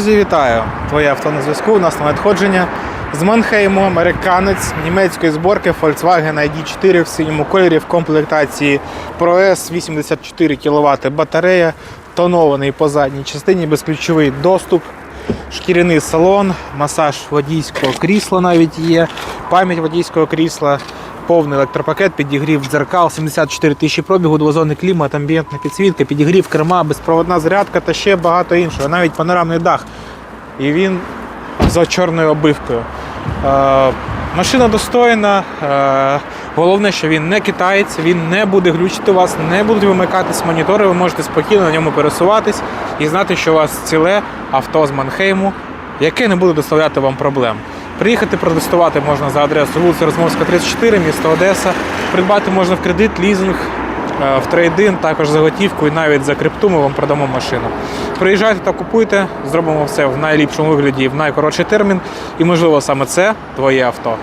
Друзі, вітаю! Твоє авто на зв'язку. У нас на надходження з Манхейму, американець німецької зборки Volkswagen ID4 в синьому кольорі в комплектації Pro S 84 кВт батарея, тонований по задній частині, безключовий доступ, шкіряний салон, масаж водійського крісла навіть є, пам'ять водійського крісла. Повний електропакет, підігрів дзеркал, 74 тисячі пробігу, двозонний клімат, амбієнтна підсвітка, підігрів керма, безпроводна зарядка та ще багато іншого, навіть панорамний дах. І він за чорною обивкою. Е, машина достойна. Е, головне, що він не китаєць, він не буде глючити вас, не будуть вимикатись монітори, ви можете спокійно на ньому пересуватись і знати, що у вас ціле авто з Манхейму, яке не буде доставляти вам проблем. Приїхати протестувати можна за адресою вулиця Розмовська, 34, місто Одеса. Придбати можна в кредит, лізинг, е, в трейдин, також за готівку і навіть за крипту ми вам продамо машину. Приїжджайте та купуйте, зробимо все в найліпшому вигляді в найкоротший термін. І можливо саме це твоє авто.